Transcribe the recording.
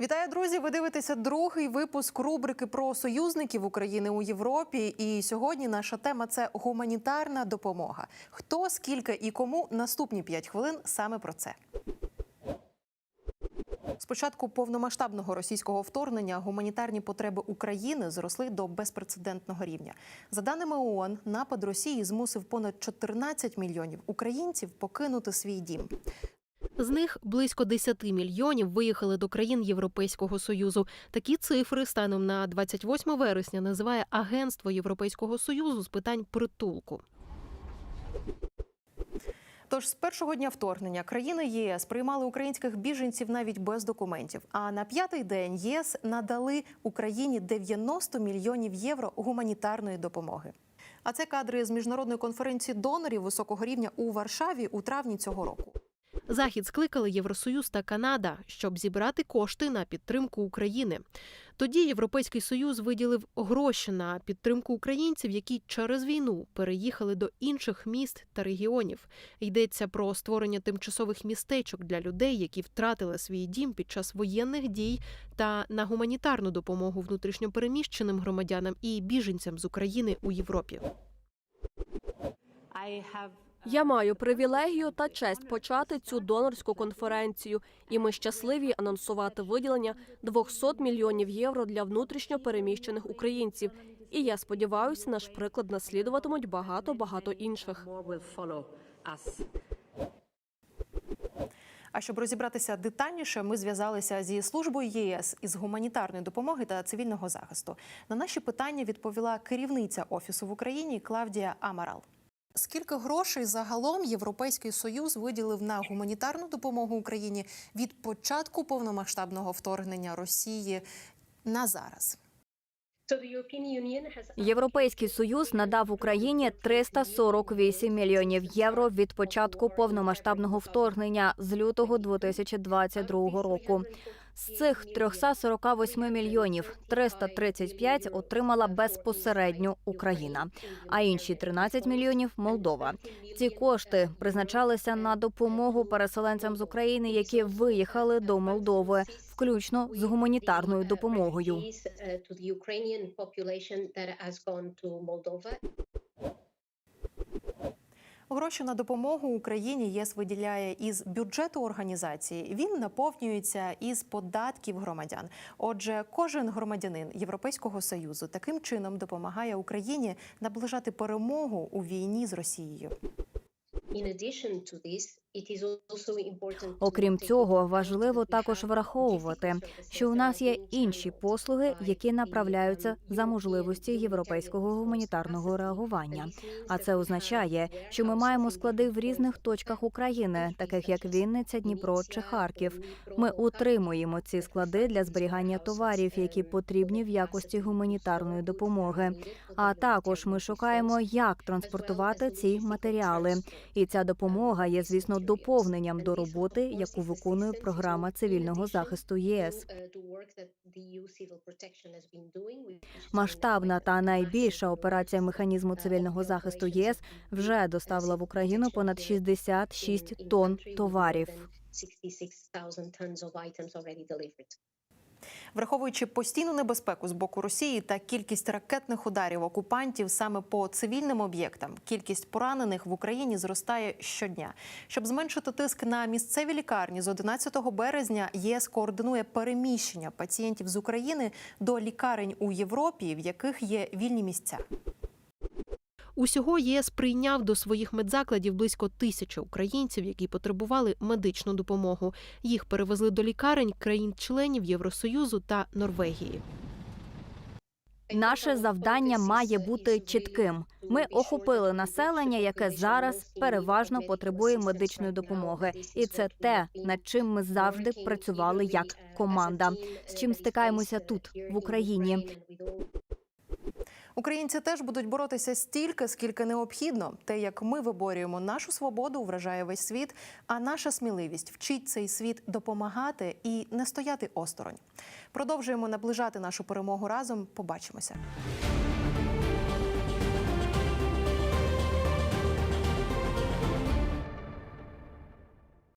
Вітаю, друзі! Ви дивитеся другий випуск рубрики про союзників України у Європі. І сьогодні наша тема це гуманітарна допомога. Хто, скільки і кому наступні 5 хвилин саме про це. З початку повномасштабного російського вторгнення гуманітарні потреби України зросли до безпрецедентного рівня. За даними ООН, напад Росії змусив понад 14 мільйонів українців покинути свій дім. З них близько 10 мільйонів виїхали до країн Європейського союзу. Такі цифри станом на 28 вересня називає Агентство Європейського союзу з питань притулку. Тож з першого дня вторгнення країни ЄС приймали українських біженців навіть без документів. А на п'ятий день ЄС надали Україні 90 мільйонів євро гуманітарної допомоги. А це кадри з міжнародної конференції донорів високого рівня у Варшаві у травні цього року. Захід скликали Євросоюз та Канада, щоб зібрати кошти на підтримку України. Тоді Європейський Союз виділив гроші на підтримку українців, які через війну переїхали до інших міст та регіонів. Йдеться про створення тимчасових містечок для людей, які втратили свій дім під час воєнних дій, та на гуманітарну допомогу внутрішньопереміщеним громадянам і біженцям з України у Європі. Я маю привілегію та честь почати цю донорську конференцію, і ми щасливі анонсувати виділення 200 мільйонів євро для внутрішньо переміщених українців. І я сподіваюся, наш приклад наслідуватимуть багато багато інших. А щоб розібратися детальніше, ми зв'язалися зі службою ЄС із гуманітарної допомоги та цивільного захисту. На наші питання відповіла керівниця офісу в Україні Клавдія Амарал. Скільки грошей загалом Європейський Союз виділив на гуманітарну допомогу Україні від початку повномасштабного вторгнення Росії на зараз? Європейський союз надав Україні 348 мільйонів євро від початку повномасштабного вторгнення з лютого 2022 року. З цих 348 мільйонів 335 отримала безпосередньо Україна, а інші 13 мільйонів Молдова. Ці кошти призначалися на допомогу переселенцям з України, які виїхали до Молдови, включно з гуманітарною допомогою. Гроші на допомогу Україні ЄС виділяє із бюджету організації. Він наповнюється із податків громадян. Отже, кожен громадянин Європейського союзу таким чином допомагає Україні наближати перемогу у війні з Росією. Окрім цього, важливо також враховувати, що у нас є інші послуги, які направляються за можливості європейського гуманітарного реагування. А це означає, що ми маємо склади в різних точках України, таких як Вінниця, Дніпро чи Харків. Ми утримуємо ці склади для зберігання товарів, які потрібні в якості гуманітарної допомоги. А також ми шукаємо, як транспортувати ці матеріали. І ця допомога є, звісно, доповненням до роботи, яку виконує програма цивільного захисту ЄС. Масштабна та найбільша операція механізму цивільного захисту ЄС вже доставила в Україну понад 66 тонн товарів. Враховуючи постійну небезпеку з боку Росії та кількість ракетних ударів окупантів саме по цивільним об'єктам, кількість поранених в Україні зростає щодня. Щоб зменшити тиск на місцеві лікарні, з 11 березня ЄС координує переміщення пацієнтів з України до лікарень у Європі, в яких є вільні місця. Усього ЄС прийняв до своїх медзакладів близько тисячі українців, які потребували медичну допомогу. Їх перевезли до лікарень країн-членів Євросоюзу та Норвегії. Наше завдання має бути чітким. Ми охопили населення, яке зараз переважно потребує медичної допомоги, і це те, над чим ми завжди працювали як команда. З чим стикаємося тут в Україні. Українці теж будуть боротися стільки, скільки необхідно. Те, як ми виборюємо нашу свободу, вражає весь світ. А наша сміливість вчить цей світ допомагати і не стояти осторонь. Продовжуємо наближати нашу перемогу разом. Побачимося.